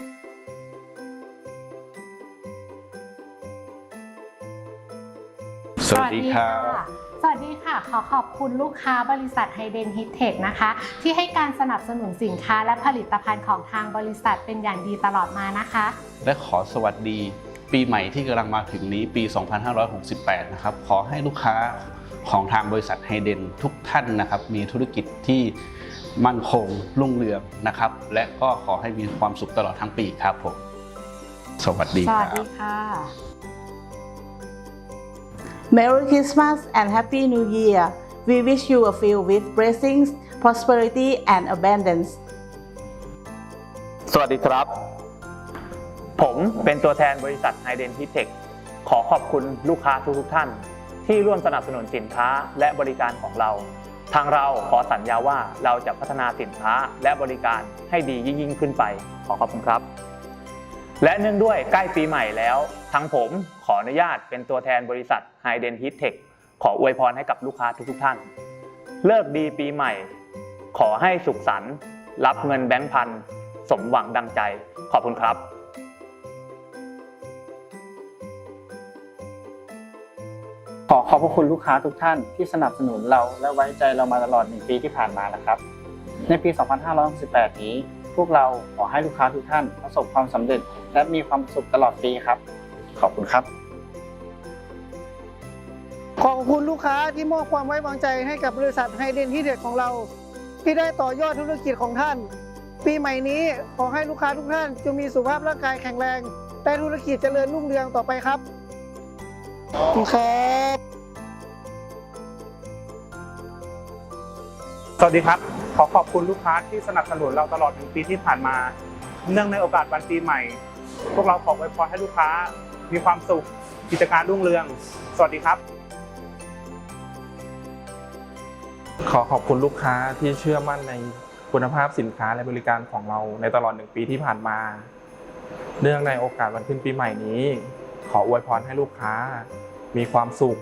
สวัสดีครับ สวัสดีค่ะ ขอขอบคุณลูกค้าบริษัทไฮเดนฮิตเทคนะคะ ที่ให้การสนับสนุนสินค้าและผลิตภัณฑ์ของทางบริษัทเป็นอย่างดีตลอดมานะคะ และขอสวัสดี ปีใหม่ที่กำลังมาถึงนี้ปี 2568 นะครับ ขอให้ลูกค้าของทางบริษัทไฮเดนทุกท่านนะครับ มีธุรกิจที่ มั่นคงรุ่งเรืองนะครับ และก็ขอให้มีความสุขตลอดทั้งปีครับผม สวัสดีสควัรัสดีบค่ะ Merry Christmas and Happy New Year. We wish you a filled with blessings, prosperity, and abundance. สวัสดีครับ ผมเป็นตัวแทนบริษัท i d e n t i t e c h ขอขอบคุณลูกค้าทุกๆท่าน ที่ร่วมสนับสนุนสินค้าและบริการของเรา ทางเราขอสัญญาว่าเราจะพัฒนาสินค้าและบริการให้ดียิ่งขึ้นไป ขอขอบคุณครับ และเนื่องด้วยใกล้ปีใหม่แล้วทั้งผมขออนุญาตเป็นตัวแทนบริษัท i d e n t i t e c h ขออวยพรให้กับลูกค้าทุกๆท่าน เลิกดีปีใหม่ ขอให้สุขสันต์รับเงินแบงค์พันสมหวังดังใจ ขอบคุณครับ ขอขอบพระคุณลูกค้าทุกท่านที่สนับสนุนเราและไว้ใจเรามาตลอด 1 ปีที่ผ่านมานะครับ ในปี 2568 นี้ พวกเราขอให้ลูกค้าทุกท่านประสบความสำเร็จ และมีความสุขตลอดปีครับ ขอบคุณครับ ขอบคุณลูกค้าที่มอบความไว้วางใจให้กับบริษัทไฮเดนที่เด็ดของเรา ที่ได้ต่อยอดธุรกิจของท่าน ปีใหม่นี้ขอให้ลูกค้าทุกท่านจงมีสุขภาพร่างกายแข็งแรงและธุรกิจเจริญรุ่งเรืองต่อไปครับ คุณครับ สวัสดีครับ ขอขอบคุณลูกค้าที่สนับสนุนเราตลอดหนึ่งปีที่ผ่านมา เนื่องในโอกาสวันปีใหม่ พวกเราขออวยพรให้ลูกค้ามีความสุข กิจการรุ่งเรือง สวัสดีครับ ขอขอบคุณลูกค้าที่เชื่อมั่นในคุณภาพสินค้าและบริการของเราในตลอดหนึ่งปีที่ผ่านมา เนื่องในโอกาสวันขึ้นปีใหม่นี้ ขออวยพรให้ลูกค้า มีความสุข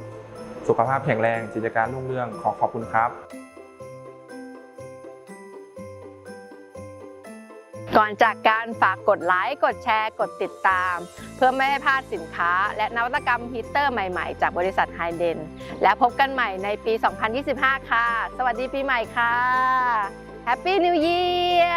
สุขภาพแข็งแรงกิจการรุ่งเรืองขอขอบคุณครับ ก่อนจากการฝากกดไลค์กดแชร์กดติดตาม เพื่อไม่ให้พลาดสินค้า และนวัตกรรมฮีเตอร์ใหม่ๆ จากบริษัทไฮเดนและพบกันใหม่ในปี 2025 ค่ะ สวัสดีปีใหม่ค่ะ Happy New Year